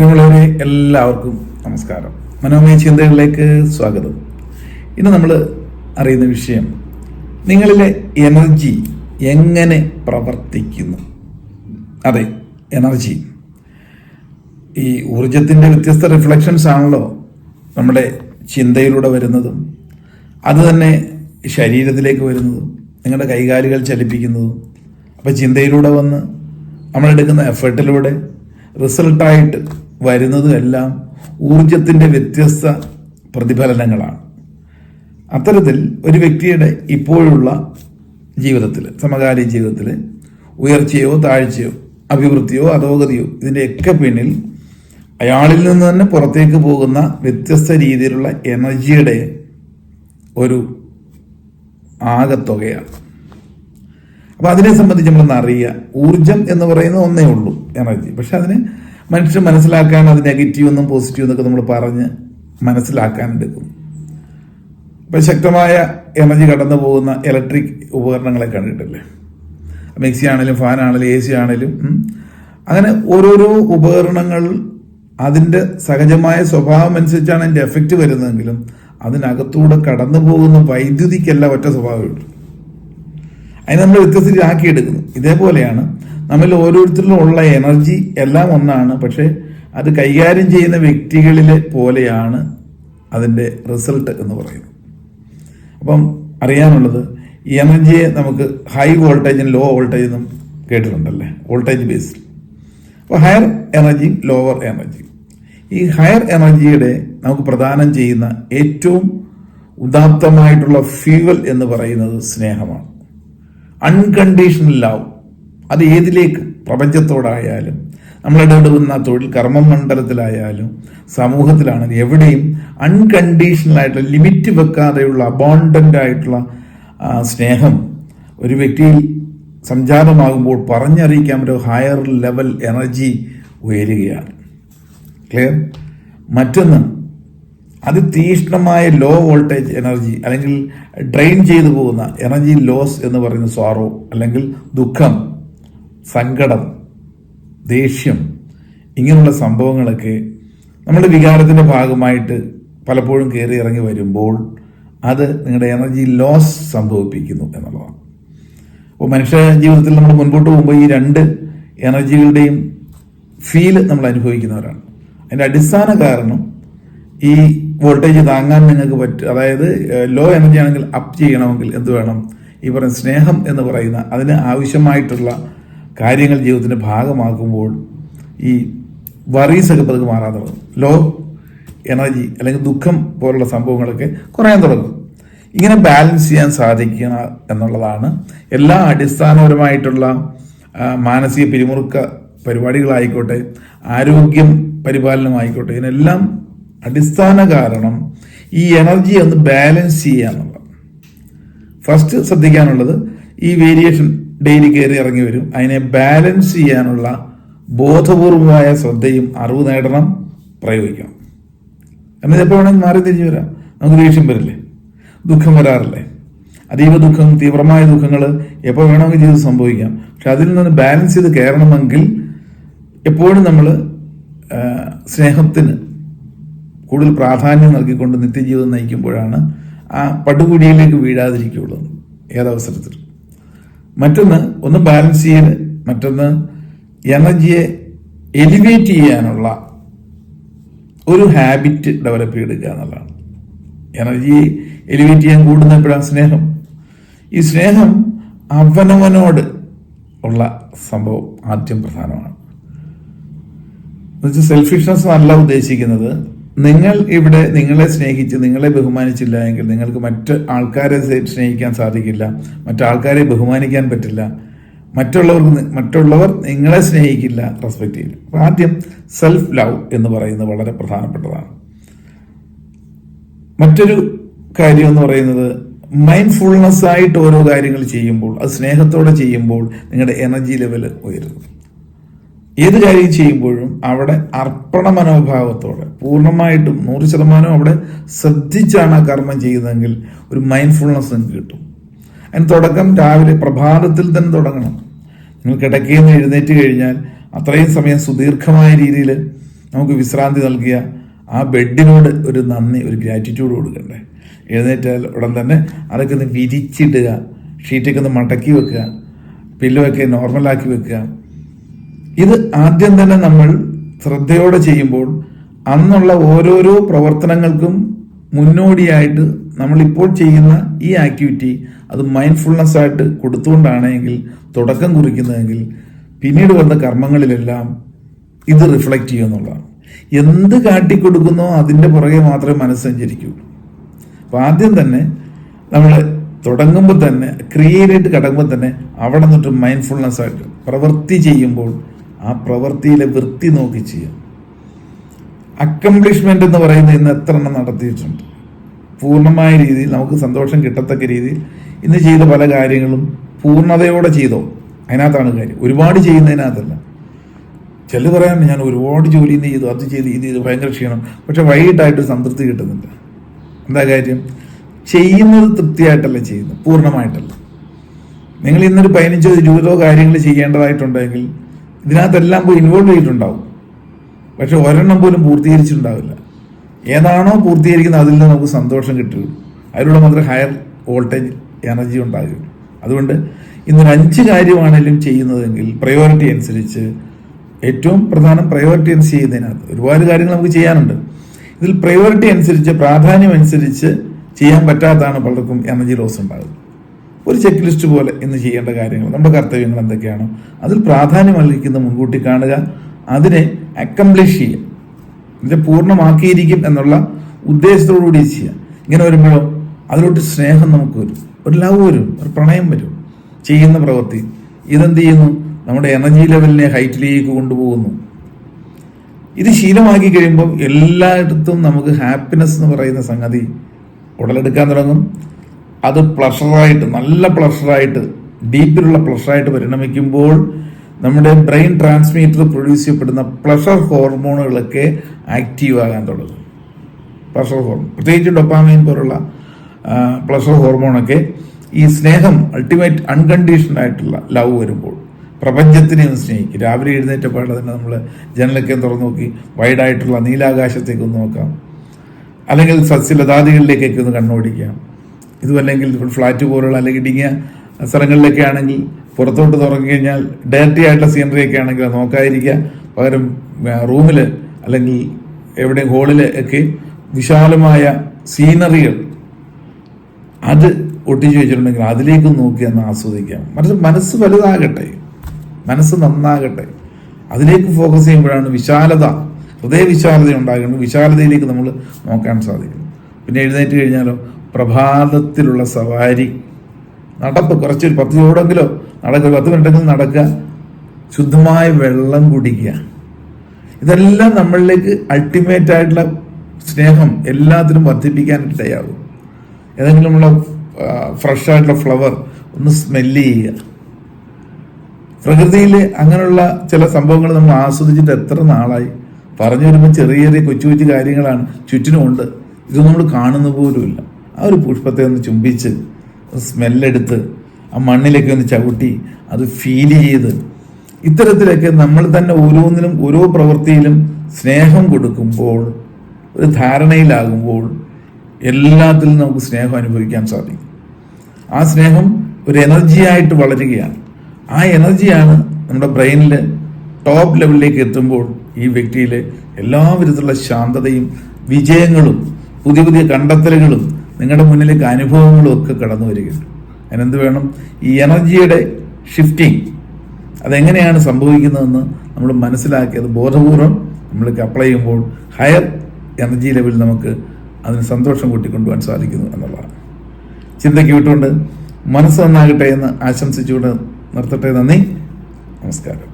പ്രിയമുള്ളവരെ എല്ലാവർക്കും നമസ്കാരം. മനോമയ ചിന്തകളിലേക്ക് സ്വാഗതം. ഇന്ന് നമ്മൾ അറിയുന്ന വിഷയം നിങ്ങളിലെ എനർജി എങ്ങനെ പ്രവർത്തിക്കുന്നു? അതെ എനർജി. ഈ ഊർജത്തിന്റെ വ്യത്യസ്ത റിഫ്ലക്ഷൻസ് ആണല്ലോ നമ്മുടെ ചിന്തയിലൂടെ വരുന്നതും അത് തന്നെ ശരീരത്തിലേക്ക് വരുന്നതും നിങ്ങളുടെ കൈകാലുകൾ ചലിപ്പിക്കുന്നതും. അപ്പോൾ ചിന്തയിലൂടെ വന്ന് നമ്മളെടുക്കുന്ന എഫേർട്ടിലൂടെ റിസൾട്ടായിട്ട് വരുന്നതും എല്ലാം ഊർജത്തിന്റെ വ്യത്യസ്ത പ്രതിഫലനങ്ങളാണ്. അത്തരത്തിൽ ഒരു വ്യക്തിയുടെ ഇപ്പോഴുള്ള ജീവിതത്തിൽ സമകാലീന ജീവിതത്തിൽ ഉയർച്ചയോ താഴ്ചയോ അഭിവൃദ്ധിയോ അധോഗതിയോ ഇതിന്റെയൊക്കെ പിന്നിൽ അയാളിൽ നിന്ന് തന്നെ പുറത്തേക്ക് പോകുന്ന വ്യത്യസ്ത രീതിയിലുള്ള എനർജിയുടെ ഒരു ആകത്തുകയാണ്. അപ്പോൾ അതിനെ സംബന്ധിച്ച് നമ്മളൊന്ന് അറിയുക. ഊർജം എന്ന് പറയുന്നത് ഒന്നേ ഉള്ളൂ എനർജി. പക്ഷെ അതിന് മനുഷ്യൻ മനസ്സിലാക്കാൻ അത് നെഗറ്റീവ് എന്നും പോസിറ്റീവ് എന്നൊക്കെ നമ്മൾ പറഞ്ഞ് മനസ്സിലാക്കാൻ എടുക്കും ഇപ്പം ശക്തമായ എനർജി കടന്നു പോകുന്ന ഇലക്ട്രിക് ഉപകരണങ്ങളെ കണ്ടിട്ടില്ലേ? മിക്സി ആണെങ്കിലും ഫാൻ ആണെങ്കിലും എ സി ആണെങ്കിലും അങ്ങനെ ഓരോരോ ഉപകരണങ്ങൾ അതിന്റെ സഹജമായ സ്വഭാവം അനുസരിച്ചാണ് അതിന്റെ എഫക്റ്റ് വരുന്നതെങ്കിലും അതിനകത്തൂടെ കടന്നു പോകുന്ന വൈദ്യുതിക്കല്ല ഒറ്റ സ്വഭാവമുള്ളൂ അതിനെ നമ്മൾ വ്യത്യസ്തരാക്കിയെടുക്കുന്നു ഇതേപോലെയാണ് നമ്മിൽ ഓരോരുത്തരിലും ഉള്ള എനർജി എല്ലാം ഒന്നാണ്. പക്ഷേ അത് കൈകാര്യം ചെയ്യുന്ന വ്യക്തികളിലെ പോലെയാണ് അതിന്റെ റിസൾട്ട് എന്ന് പറയുന്നത്. അപ്പം അറിയാനുള്ളത് ഈ എനർജിയെ നമുക്ക് ഹൈ വോൾട്ടേജും ലോ വോൾട്ടേജും കേട്ടിട്ടുണ്ടല്ലേ? വോൾട്ടേജ് ബേസിൽ അപ്പോൾ ഹയർ എനർജിയും ലോവർ എനർജിയും ഈ ഹയർ എനർജിയുടെ നമുക്ക് പ്രദാനം ചെയ്യുന്ന ഏറ്റവും ഉദാത്തമായിട്ടുള്ള ഫ്യൂവൽ എന്ന് പറയുന്നത് സ്നേഹമാണ്. അൺകണ്ടീഷണൽ ലവ് അത് ഏതിലേക്ക്? പ്രപഞ്ചത്തോടായാലും നമ്മളിടപെടുന്ന തൊഴിൽ കർമ്മമണ്ഡലത്തിലായാലും സമൂഹത്തിലാണെങ്കിലും എവിടെയും അൺകണ്ടീഷണൽ ആയിട്ടുള്ള ലിമിറ്റ് വെക്കാതെയുള്ള അബോണ്ടന്റ് ആയിട്ടുള്ള സ്നേഹം ഒരു വ്യക്തിയിൽ സംജാതമാകുമ്പോൾ പറഞ്ഞറിയിക്കാൻ ഒരു ഹയർ ലെവൽ എനർജി ഉയരുകയാണ്. ക്ലിയർ മറ്റൊന്ന് അതിതീഷ്ണമായ ലോ വോൾട്ടേജ് എനർജി അല്ലെങ്കിൽ ഡ്രെയിൻ ചെയ്തു പോകുന്ന എനർജി ലോസ് എന്ന് പറയുന്ന സ്വാറോ അല്ലെങ്കിൽ ദുഃഖം സങ്കടം ദേഷ്യം ഇങ്ങനെയുള്ള സംഭവങ്ങളൊക്കെ നമ്മുടെ വികാരത്തിന്റെ ഭാഗമായിട്ട് പലപ്പോഴും കയറി ഇറങ്ങി വരുമ്പോൾ അത് നിങ്ങളുടെ എനർജി ലോസ് സംഭവിപ്പിക്കുന്നു എന്നുള്ളതാണ്. അപ്പോൾ മനുഷ്യ ജീവിതത്തിൽ നമ്മൾ മുൻപോട്ട് പോകുമ്പോൾ ഈ രണ്ട് എനർജികളുടെയും ഫീൽ നമ്മൾ അനുഭവിക്കുന്നവരാണ്. അതിന്റെ അടിസ്ഥാന കാരണം ഈ വോൾട്ടേജ് താങ്ങാൻ നിങ്ങൾക്ക് പറ്റും അതായത് ലോ എനർജി ആണെങ്കിൽ അപ്പ് ചെയ്യണമെങ്കിൽ എന്ത് വേണം? ഈ പറയുന്ന സ്നേഹം എന്ന് പറയുന്ന അതിന് ആവശ്യമായിട്ടുള്ള കാര്യങ്ങൾ ജീവിതത്തിന്റെ ഭാഗമാക്കുമ്പോൾ ഈ വറീസൊക്കെ പതുക്കെ മാറാൻ തുടങ്ങും. ലോ എനർജി അല്ലെങ്കിൽ ദുഃഖം പോലുള്ള സംഭവങ്ങളൊക്കെ കുറയാൻ തുടങ്ങും. ഇങ്ങനെ ബാലൻസ് ചെയ്യാൻ സാധിക്കണം എന്നുള്ളതാണ് എല്ലാ അടിസ്ഥാനപരമായിട്ടുള്ള മാനസിക പിരിമുറുക്ക പരിപാടികളായിക്കോട്ടെ ആരോഗ്യം പരിപാലനമായിക്കോട്ടെ ഇതിനെല്ലാം അടിസ്ഥാന കാരണം ഈ എനർജി ഒന്ന് ബാലൻസ് ചെയ്യുക എന്നുള്ളതാണ്. ഫസ്റ്റ് ശ്രദ്ധിക്കാനുള്ളത് ഈ വേരിയേഷൻ ഡെയിലി കയറി ഇറങ്ങി വരും. അതിനെ ബാലൻസ് ചെയ്യാനുള്ള ബോധപൂർവമായ ശ്രദ്ധയും അറിവ് നേടണം പ്രയോഗിക്കണം. എന്നാൽ ഇതെപ്പോൾ വേണമെങ്കിൽ മാറി തിരിഞ്ഞു വരാം. നമുക്ക് ദേഷ്യം വരില്ലേ? ദുഃഖം വരാറില്ലേ? അതീവ ദുഃഖം തീവ്രമായ ദുഃഖങ്ങൾ എപ്പോൾ വേണമെങ്കിൽ ജീവിതം സംഭവിക്കാം. പക്ഷെ അതിൽ നിന്ന് ബാലൻസ് ചെയ്ത് കയറണമെങ്കിൽ എപ്പോഴും നമ്മൾ സ്നേഹത്തിന് കൂടുതൽ പ്രാധാന്യം നൽകിക്കൊണ്ട് നിത്യജീവിതം നയിക്കുമ്പോഴാണ് ആ പടുകുടിയിലേക്ക് വീഴാതിരിക്കുകയുള്ളത് ഏതവസരത്തിൽ? മറ്റൊന്ന് ഒന്ന് ബാലൻസ് ചെയ്യൽ മറ്റൊന്ന് എനർജിയെ എലിവേറ്റ് ചെയ്യാനുള്ള ഒരു ഹാബിറ്റ് ഡെവലപ്പ് ചെയ്തെടുക്കുക എന്നുള്ളതാണ്. എനർജി എലിവേറ്റ് ചെയ്യാൻ കൂടുന്ന എപ്പോഴാണ് സ്നേഹം? ഈ സ്നേഹം അവനവനോട് ഉള്ള സംഭവം ആദ്യം പ്രധാനമാണ്. എന്നുവെച്ചാൽ സെൽഫിഷ്നെസ് അല്ല ഉദ്ദേശിക്കുന്നത്. നിങ്ങൾ ഇവിടെ നിങ്ങളെ സ്നേഹിച്ച് നിങ്ങളെ ബഹുമാനിച്ചില്ല എങ്കിൽ നിങ്ങൾക്ക് മറ്റ് ആൾക്കാരെ സ്നേഹിക്കാൻ സാധിക്കില്ല. മറ്റാൾക്കാരെ ബഹുമാനിക്കാൻ പറ്റില്ല. മറ്റുള്ളവർക്ക് മറ്റുള്ളവർ നിങ്ങളെ സ്നേഹിക്കില്ല. റെസ്പെക്ട് ചെയ്യില്ല ആദ്യം സെൽഫ് ലവ് എന്ന് പറയുന്നത് വളരെ പ്രധാനപ്പെട്ടതാണ്. മറ്റൊരു കാര്യം എന്ന് പറയുന്നത് മൈൻഡ്ഫുൾനെസ് ആയിട്ട് ഓരോ കാര്യങ്ങൾ ചെയ്യുമ്പോൾ അത് സ്നേഹത്തോടെ ചെയ്യുമ്പോൾ നിങ്ങളുടെ എനർജി ലെവൽ ഉയരുന്നു. ഏത് കാര്യം ചെയ്യുമ്പോഴും അവിടെ അർപ്പണ മനോഭാവത്തോടെ പൂർണമായിട്ടും നൂറ് ശതമാനം അവിടെ ശ്രദ്ധിച്ചാണ് ആ കർമ്മം ചെയ്യുന്നതെങ്കിൽ ഒരു മൈൻഡ്ഫുൾനെസ് നിങ്ങൾക്ക് കിട്ടും. അതിന് തുടക്കം രാവിലെ പ്രഭാതത്തിൽ തന്നെ തുടങ്ങണം. നിങ്ങൾ കിടക്കയിൽ നിന്ന് എഴുന്നേറ്റ് കഴിഞ്ഞാൽ അത്രയും സമയം സുദീർഘമായ രീതിയിൽ നമുക്ക് വിശ്രാന്തി നൽകിയ ആ ബെഡിനോട് ഒരു നന്ദി ഒരു ഗ്രാറ്റിറ്റ്യൂഡ് കൊടുക്കണ്ടേ. എഴുന്നേറ്റാൽ ഉടൻ തന്നെ അതൊക്കെ ഒന്ന് വിരിച്ചിടുക ഷീറ്റൊക്കെ ഒന്ന് മടക്കി വെക്കുക പില്ലുവൊക്കെ നോർമലാക്കി വെക്കുക ഇത് ആദ്യം തന്നെ നമ്മൾ ശ്രദ്ധയോടെ ചെയ്യുമ്പോൾ അന്നുള്ള ഓരോരോ പ്രവർത്തനങ്ങൾക്കും മുന്നോടിയായിട്ട് നമ്മളിപ്പോൾ ചെയ്യുന്ന ഈ ആക്ടിവിറ്റി അത് മൈൻഡ്ഫുൾനെസ് ആയിട്ട് കൊടുത്തുകൊണ്ടാണെങ്കിൽ തുടക്കം കുറിക്കുന്നതെങ്കിൽ പിന്നീട് വന്ന കർമ്മങ്ങളിലെല്ലാം ഇത് റിഫ്ലക്റ്റ് ചെയ്യുമെന്നുള്ളതാണ് എന്ത് കാട്ടിക്കൊടുക്കുന്നോ അതിന്റെ പുറകെ മാത്രമേ മനസ്സ് സഞ്ചരിക്കുകയുള്ളൂ അപ്പോൾ ആദ്യം തന്നെ നമ്മൾ തുടങ്ങുമ്പോൾ തന്നെ ക്രിയേറ്റായിട്ട് കടക്കുമ്പോൾ തന്നെ അവിടെ നിന്നിട്ട് മൈൻഡ്ഫുൾനെസ് ആയിട്ട് പ്രവൃത്തി ചെയ്യുമ്പോൾ ആ പ്രവൃത്തിയിലെ വൃത്തി നോക്കി ചെയ്യാം. അക്കംപ്ലിഷ്മെന്റ് എന്ന് പറയുന്നത് ഇന്ന് എത്ര എണ്ണം നടത്തിയിട്ടുണ്ട്. പൂർണമായ രീതിയിൽ നമുക്ക് സന്തോഷം കിട്ടത്തക്ക രീതിയിൽ ഇന്ന് ചെയ്ത പല കാര്യങ്ങളും പൂർണതയോടെ ചെയ്തോ അതിനകത്താണ് കാര്യം. ഒരുപാട് ചെയ്യുന്നതിനകത്തല്ല. ചില പറയാൻ ഞാൻ ഒരുപാട് ജോലി ഇന്ന് ചെയ്തു അത് ചെയ്ത് ഇത് ചെയ്ത് ഭയങ്കര ക്ഷീണം. പക്ഷെ വൈകിട്ടായിട്ട് സംതൃപ്തി കിട്ടുന്നില്ല. എന്താ കാര്യം? ചെയ്യുന്നത് തൃപ്തിയായിട്ടല്ല ചെയ്യുന്നത് പൂർണമായിട്ടല്ല. നിങ്ങൾ ഇന്നൊരു പതിനഞ്ചോ ഇരുപതോ കാര്യങ്ങൾ ചെയ്യേണ്ടതായിട്ടുണ്ടെങ്കിൽ ഇതിനകത്തെല്ലാം പോയി ഇൻവോൾവ് ചെയ്തിട്ടുണ്ടാവും. പക്ഷെ ഒരെണ്ണം പോലും പൂർത്തീകരിച്ചിട്ടുണ്ടാവില്ല. ഏതാണോ പൂർത്തീകരിക്കുന്നത് അതിൽ നിന്ന് നമുക്ക് സന്തോഷം കിട്ടും. അതിലൂടെ മാത്രമേ ഹയർ വോൾട്ടേജ് എനർജി ഉണ്ടാകും. അതുകൊണ്ട് ഇന്നൊരു അഞ്ച് കാര്യമാണെങ്കിലും ചെയ്യുന്നതെങ്കിൽ പ്രയോറിറ്റി അനുസരിച്ച് ഏറ്റവും പ്രധാനം പ്രയോറിറ്റി അനുസരിച്ച് ചെയ്യുന്നതിനകത്ത് ഒരുപാട് കാര്യങ്ങൾ നമുക്ക് ചെയ്യാനുണ്ട്. ഇതിൽ പ്രയോറിറ്റി അനുസരിച്ച് പ്രാധാന്യം അനുസരിച്ച് ചെയ്യാൻ പറ്റാത്തതാണ് പലർക്കും എനർജി ലോസ് ഉണ്ടാകുന്നത്. ഒരു ചെക്ക് ലിസ്റ്റ് പോലെ ഇന്ന് ചെയ്യേണ്ട കാര്യങ്ങൾ നമ്മുടെ കർത്തവ്യങ്ങൾ എന്തൊക്കെയാണ്? അതിൽ പ്രാധാന്യം അർഹിക്കുന്ന മുൻകൂട്ടി കാണുക അതിനെ അക്കംപ്ലിഷ് ചെയ്യുക. ഇത് പൂർണമാക്കിയിരിക്കും എന്നുള്ള ഉദ്ദേശത്തോടുകൂടി ചെയ്യുക. ഇങ്ങനെ വരുമ്പോഴോ അതിലോട്ട് സ്നേഹം നമുക്ക് വരും ഒരു ലവ് വരും ഒരു പ്രണയം വരും. ചെയ്യുന്ന പ്രവൃത്തി ഇതെന്ത് ചെയ്യുന്നു? നമ്മുടെ എനർജി ലെവലിനെ ഹൈറ്റിലേക്ക് കൊണ്ടുപോകുന്നു. ഇത് ശീലമാക്കി കഴിയുമ്പോൾ എല്ലായിടത്തും നമുക്ക് ഹാപ്പിനെസ് എന്ന് പറയുന്ന സംഗതി ഉടലെടുക്കാൻ തുടങ്ങും. അത് പ്ലഷറായിട്ട് നല്ല പ്ലഷറായിട്ട് ഡീപ്പിലുള്ള പ്ലഷറായിട്ട് പരിണമിക്കുമ്പോൾ നമ്മുടെ ബ്രെയിൻ ട്രാൻസ്മീറ്റർ പ്രൊഡ്യൂസ് ചെയ്യപ്പെടുന്ന പ്ലഷർ ഹോർമോണുകളൊക്കെ ആക്റ്റീവ് ആകാൻ തുടങ്ങും. പ്ലഷർ ഹോർമോൺ പ്രത്യേകിച്ച് ഡൊപ്പാമൈൻ പോലുള്ള പ്ലഷർ ഹോർമോണൊക്കെ ഈ സ്നേഹം അൾട്ടിമേറ്റ് അൺകണ്ടീഷൻഡ് ആയിട്ടുള്ള ലവ് വരുമ്പോൾ പ്രപഞ്ചത്തിനെ ഒന്ന് സ്നേഹിക്കും. രാവിലെ എഴുന്നേറ്റ പാടെ തന്നെ നമ്മൾ ജനലൊക്കെ തുറന്നു നോക്കി വൈഡായിട്ടുള്ള നീലാകാശത്തേക്ക് ഒന്ന് നോക്കാം. അല്ലെങ്കിൽ സസ്യലതാദികളിലേക്കൊക്കെ ഒന്ന് കണ്ണോടിക്കാം. ഇതുമല്ലെങ്കിൽ ഫ്ലാറ്റ് പോലുള്ള അല്ലെങ്കിൽ ഇടുങ്ങിയ സ്ഥലങ്ങളിലൊക്കെ ആണെങ്കിൽ പുറത്തോട്ട് തുറന്നു കഴിഞ്ഞാൽ ഡയറക്റ്റി ആയിട്ടുള്ള സീനറി ഒക്കെ ആണെങ്കിൽ നോക്കാതിരിക്കുക. പകരം റൂമിൽ അല്ലെങ്കിൽ എവിടെയും ഹോളിൽ ഒക്കെ വിശാലമായ സീനറികൾ അത് ഒട്ടിച്ചു വെച്ചിട്ടുണ്ടെങ്കിൽ അതിലേക്ക് നോക്കി ഒന്ന് ആസ്വദിക്കാം. മനസ്സ് മനസ്സ് വലുതാകട്ടെ. മനസ്സ് നന്നാകട്ടെ. അതിലേക്ക് ഫോക്കസ് ചെയ്യുമ്പോഴാണ് വിശാലത ഹൃദയവിശാലത ഉണ്ടാകുന്നത്. വിശാലതയിലേക്ക് നമ്മൾ നോക്കാൻ സാധിക്കും. പിന്നെ എഴുന്നേറ്റ് കഴിഞ്ഞാലോ പ്രഭാതത്തിലുള്ള സവാരി. നടപ്പ് കുറച്ചൊരു പത്ത് ചൂടെങ്കിലോ നടക്കുക. പത്ത് മിനിറ്റെങ്കിലും നടക്കുക. ശുദ്ധമായ വെള്ളം കുടിക്കുക. ഇതെല്ലാം നമ്മളിലേക്ക് അൾട്ടിമേറ്റ് ആയിട്ടുള്ള സ്നേഹം എല്ലാത്തിനും വർദ്ധിപ്പിക്കാനായിട്ട് തയ്യാറും ഏതെങ്കിലും ഉള്ള ഫ്രഷ് ആയിട്ടുള്ള ഫ്ലവർ ഒന്ന് സ്മെല്ല് ചെയ്യുക. പ്രകൃതിയിൽ അങ്ങനെയുള്ള ചില സംഭവങ്ങൾ നമ്മൾ ആസ്വദിച്ചിട്ട് എത്ര നാളായി? പറഞ്ഞു വരുമ്പോൾ ചെറിയ ചെറിയ കൊച്ചു കൊച്ചു കാര്യങ്ങളാണ്. ചുറ്റിനുമുണ്ട്. ഇത് നമ്മൾ കാണുന്ന പോലുമില്ല. ആ ഒരു പുഷ്പത്തെ ഒന്ന് ചുംബിച്ച് സ്മെല്ലെടുത്ത് ആ മണ്ണിലേക്ക് ഒന്ന് ചവിട്ടി അത് ഫീൽ ചെയ്ത് ഇത്തരത്തിലൊക്കെ നമ്മൾ തന്നെ ഓരോന്നിനും ഓരോ പ്രവൃത്തിയിലും സ്നേഹം കൊടുക്കുമ്പോൾ ഒരു ധാരണയിലാകുമ്പോൾ എല്ലാത്തിലും നമുക്ക് സ്നേഹം അനുഭവിക്കാൻ സാധിക്കും. ആ സ്നേഹം ഒരു എനർജിയായിട്ട് വളരുകയാണ്. ആ എനർജിയാണ് നമ്മുടെ ബ്രെയിനിൽ ടോപ്പ് ലെവലിലേക്ക് എത്തുമ്പോൾ ഈ വ്യക്തിയിലെ എല്ലാവിധത്തിലുള്ള ശാന്തതയും വിജയങ്ങളും പുതിയ പുതിയ കണ്ടെത്തലുകളും നിങ്ങളുടെ മുന്നിലേക്ക് അനുഭവങ്ങളും ഒക്കെ കടന്നു വരികയുണ്ട് അതിനെന്ത് വേണം? ഈ എനർജിയുടെ ഷിഫ്റ്റിംഗ് അതെങ്ങനെയാണ് സംഭവിക്കുന്നതെന്ന് നമ്മൾ മനസ്സിലാക്കി അത് ബോധപൂർവം നമ്മൾക്ക് അപ്ലൈ ചെയ്യുമ്പോൾ ഹയർ എനർജി ലെവലിൽ നമുക്ക് അതിന് സന്തോഷം കൂട്ടിക്കൊണ്ടുപോകാൻ സാധിക്കുന്നു എന്നുള്ളതാണ്. ചിന്തയ്ക്ക് വിട്ടുകൊണ്ട് മനസ്സ് നന്നാകട്ടെ എന്ന് ആശംസിച്ചുകൊണ്ട് നിർത്തട്ടെ. നന്ദി. നമസ്കാരം.